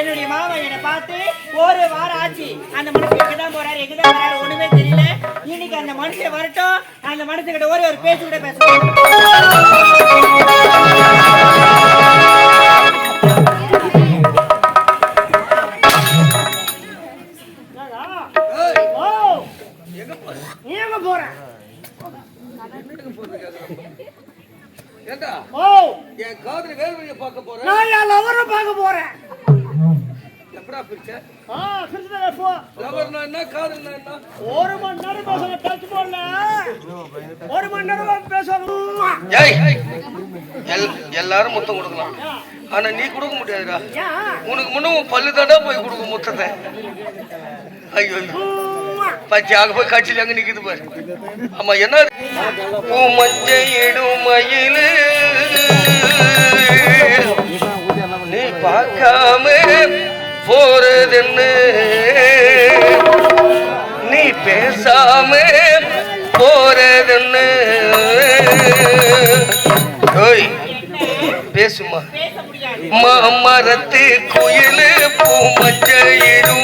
என்னுடைய மாமா என்னை பார்த்து ஒரு வாரம் ஆச்சு. அந்த மனுஷன் எங்கதான் போறாரு எங்கதான் போறாரு ஒண்ணுமே தெரியல. இன்னைக்கு அந்த மனுஷன் வரட்டும். அந்த மனுஷங்கிட்ட ஒரே ஒரு பேச்சு கூட பேச எப்படா பிரிச்ச ஆ கிருஷ்ணா போ லவர்னா என்ன காதல்னா என்ன? ஒரு மணி நேரம் பேசுவாங்க டச் போடல. ஒரு மணி நேரம் பேசுவாங்க ஏய் எல் எல்லாரும் முத்தம் கொடுக்கலாம். ஆனா நீ கொடுக்க முடியாதுடா. உனக்கு முன்ன உன் பல்லு தாண்டா போய் கொடுக்க முத்தத்தை. ஐயோ ஐயோ. பச்சை அங்க போய் கட்சியில் அங்க நிக்குது பாரு. ஆமா என்ன? பூ மஞ்சை இடும் மயிலு. நீ பார்க்காம போறதுன்னு? நீ பேசாம போறதுன்னு? பேசுமா மாமரத்து குயிலு பூமஞ்சையிடும் மயிலு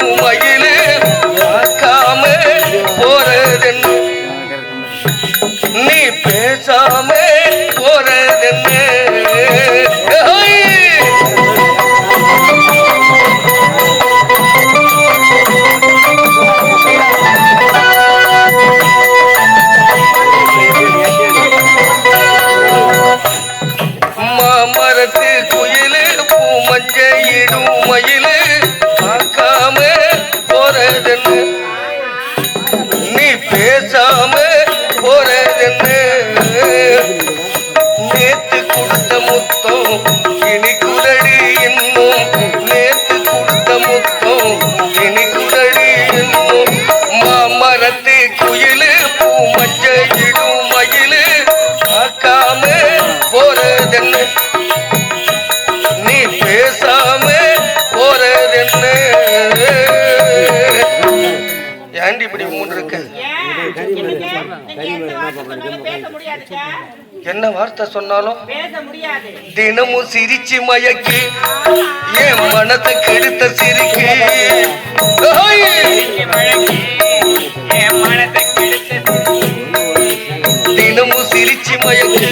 போறதென்ன நீ பேசாம போறதென்ன. ஏண்டி இப்படி மூணு இருக்க? என்ன வார்த்தை சொன்னாலும்? தினமும் சிரிச்சு மயக்கி என் மனத்தை கெடுத்த சிரிக்கு. தினமும் சிரிச்சு மயக்கி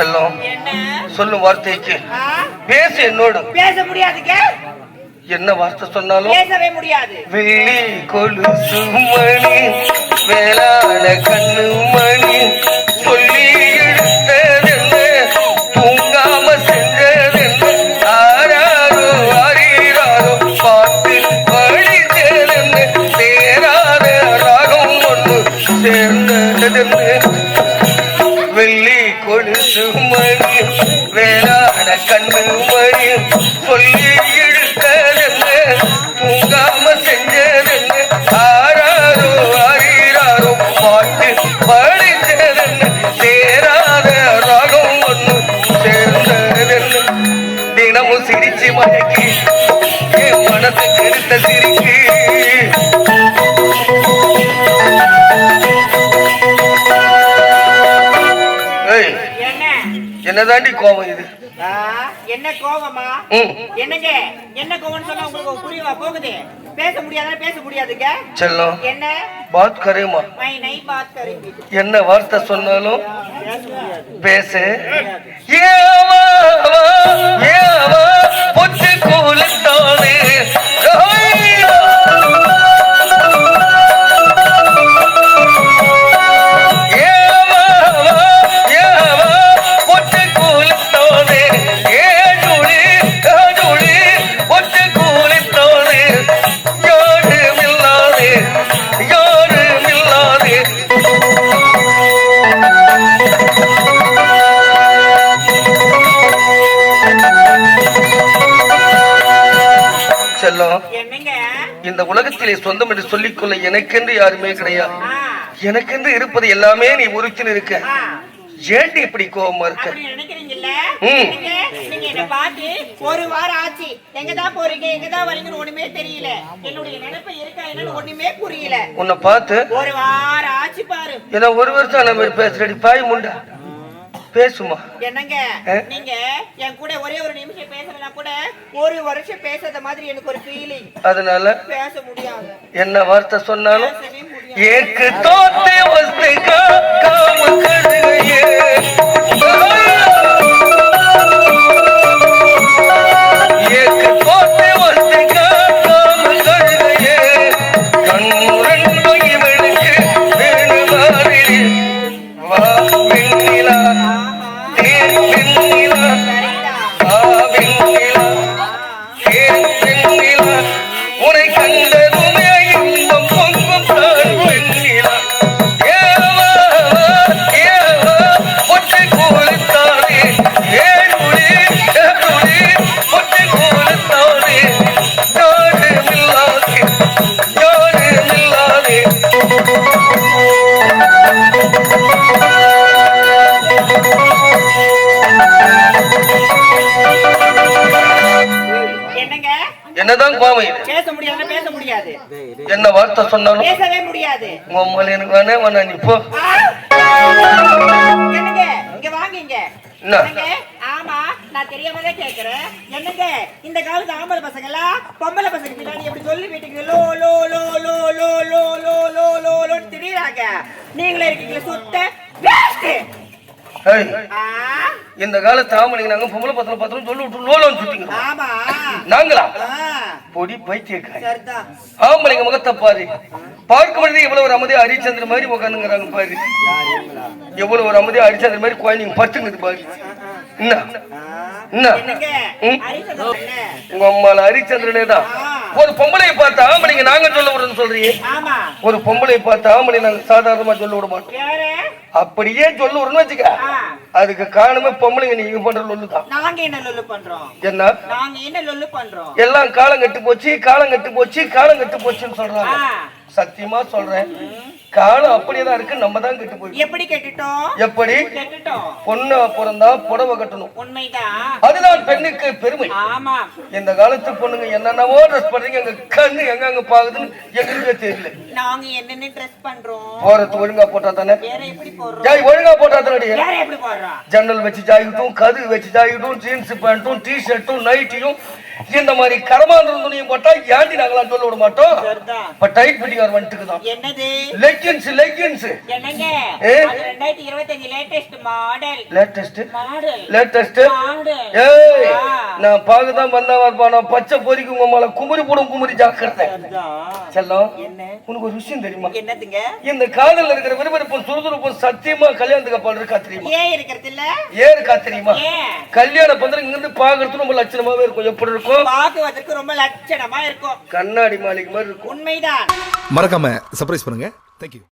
செல்லம். சொல்லும் வார்த்தைக்கு? பேசு என்னோடு. பேச முடியாதுங்க என்ன வார்த்தை சொன்னாலும்? பேசவே முடியாது. வெள்ளி கொலுசு மணி வேளாண கண்ணு மணி. மணி சொல்லி இழுத்ததென்ன தூங்காம செஞ்சதென்ன? ஆராரோ ஆரீராரோ பாட்டு படித்ததென்ன? சேராத ராகம் ஒன்று சேர்ந்ததென்ன? தினமும் சிரிச்சு மயக்கி என் மனசு கெடுத்த சிரிக்கு. என்னதாண்டி கோபம் இது? என்ன கோவமா? என்னங்க? என்ன கோவம்னு சொன்னா உங்களுக்கு புரியவா போகுது. பேச முடியாதா பேச முடியாதுங்க? செல்லம். என்ன? பாத் கரேமா மை நை பாத் கरेंगे என்ன வார்த்தை சொன்னாலும் பேச. ஏவா ஏவா பொச்சு கூலத்தோடு இந்த உலகத்திலே சொந்தம் என்று சொல்லிக்கொள்ள எனக்கென்று யாருமே கிடையாது. எனக்கென்று இருப்பது எல்லாமே நீ உறுத்தின்னு இருக்க. ஏண்டி இப்படி கோபமா இருக்க? ஒரு வாரம் ஆச்சு. எங்க தான் போறீங்க? எங்க தான் வரீங்கன்னு ஒண்ணுமே தெரியல. என்னுடைய நினைப்பு இருக்கா என்னன்னு ஒண்ணுமே புரியல. உன்னை பார்த்து ஒரு வாரம் ஆச்சு பாரு. ஏன்னா ஒரு வருஷம் நம்ம பேசுறடி பாய் முண்டா. பேசுமா. என்னங்க? நீங்க என் கூட ஒரே ஒரு நிமிஷம் பேசுறதுனா கூட ஒரு வருஷம் பேசுறத மாதிரி எனக்கு ஒரு ஃபீலிங் அதனால பேச முடியாது. என்ன வார்த்தை சொன்னாலும் ஏக்கு தோத்தே வஸ்து உனை கண்ட என்னதான் இது? பேச முடியாது பேச முடியாது. என்ன வார்த்தை சொன்னாலும் பேசவே முடியாது. உன் மேல எனக்கு வேணே வேணா நீ போ. ஆ! என்னங்க? இங்க வாங்க இங்க என்ன? என்னங்க? ஆமா நான் தெரியாம தான் கேக்குறேன். என்னங்க? இந்த காலத்து ஆம்பளை பசங்க எல்லாம் பொம்பளை பசங்க பின்னாடி எப்படி சொல்லி வீட்டுக்கு லோ லோ லோ லோ லோ லோ லோ லோ லோ லோன்னு திடீராங்க நீங்களே இருக்கீங்களா சுத்த வேஸ்ட் இந்த காலத்து ஆம்பளைங்க நாங்க பொம்பளை பத்திரம் பத்திரம் சொல்லி விட்டு சுத்திங்க ஆமா. நாங்களா? பொடி பைத்தியக்காரி. சரிதான் ஆம்பளைங்க முகத்தை பாரு. பார்க்க முடியாது எவ்வளவு ஒரு அமைதியா ஹரிச்சந்திர மாதிரி உட்காந்துங்கிறாங்க பாரு. எவ்வளவு ஒரு அமைதியா ஹரிச்சந்திர மாதிரி குழந்தைங்க பத்துங்குது பாரு. என்ன என்ன? உங்க அம்மால ஹரிச்சந்திரனே தான் ஒரு பொம்பளையை பார்த்து ஆம்பளைங்க நாங்க சொல்ல விடுறோம்னு சொல்றீங்க ஒரு பொம்பளையை பார்த்து ஆம்பளை நாங்க சாதாரணமா சொல்ல விட மாட்டோம். அப்படியே சொல்ல விடணும்னு வச்சுக்க. அதுக்கு காரணமே பொம்பளைங்க நீங்க பண்ற லொல்லுதான் நாங்க என்ன லொல்லு பண்றோம்? என்ன? நாங்க என்ன லொல்லு பண்றோம்? எல்லாம் காலம் கெட்டு போச்சு காலம் கெட்டு போச்சு காலம் கெட்டு போச்சுன்னு சொல்றாங்க. சத்தியமா சொல்றேன். காலம் அப்படியேதான் இருக்கு. நம்ம தான் கெட்டு போய் எப்படி கெட்டுட்டோம்? எப்படி? கெட்டுட்டோம். பொண்ணு பிறந்தா புடவை கட்டணும். உண்மைதான். அதுதான் பெண்ணுக்கு பெருமை. ஆமா. இந்த காலத்து பொண்ணுங்க என்னென்னவோ ட்ரெஸ் பண்றீங்க. எங்க கண்ணு எங்க அங்க பாக்குதுன்னு எங்களுக்கே தெரியல. நாங்க என்னென்ன ட்ரெஸ் பண்றோம்? போறது ஒழுங்கா போட்டா தானே? வேற எப்படி போடுறோம்? ஜாய் ஒழுங்கா போட்டா தானே வேற எப்படி போடுறோம்? ஜன்னல் வச்சு ஜாயிட்டும் கது வச்சு ஜாயிட்டும் ஜீன்ஸ் பேண்ட்டும் டி ஷர்ட்டும் நைட்டியும் இந்த மாதிரி கரமான துணியும் போட்டா ஏண்டி நாங்களாம் சொல்ல விட மாட்டோம்? இப்ப டைட் பிடிக்கார் வந்துட்டு தான் என்னது? லெக்கின்ஸ் லெக்கின்ஸ் என்னங்க? ஏ? அது ரெண்டாயிரத்தி இருபத்தஞ்சு latest model latest model latest model ஏய். நான் பார்க்கதான் வந்தா வரப்பா நான் பச்சை பொறிக்கு உங்க மேல குமுறி போடும் குமுறி ஜாக்கிரதை. செல்லம் உனக்கு ஒரு விஷயம் தெரியுமா? என்னதுங்க? இந்த காதல்ல இருக்கிற விறுவிறுப்பும் சுறுசுறுப்பும் சத்தியமா கல்யாணத்துக்கு அப்பால் இருக்கா தெரியுமா? ஏன் இருக்கிறது இல்ல? ஏன் இருக்கா தெரியுமா? ஏன்? கல்யாண பந்தரம் இங்க இருந்து பாக்குறது ரொம்ப லட்சணமாவே இருக்கும். எப்படி இருக்கும்? பாக்குவதற்கு ரொம்ப லட்சணமா இருக்கும். கண்ணாடி மாளிகை மாதிரி இருக்கும். உண்மைதான். மறக்காம சர்ப்ரைஸ் பண்ணுங்க. தேங்க்யூ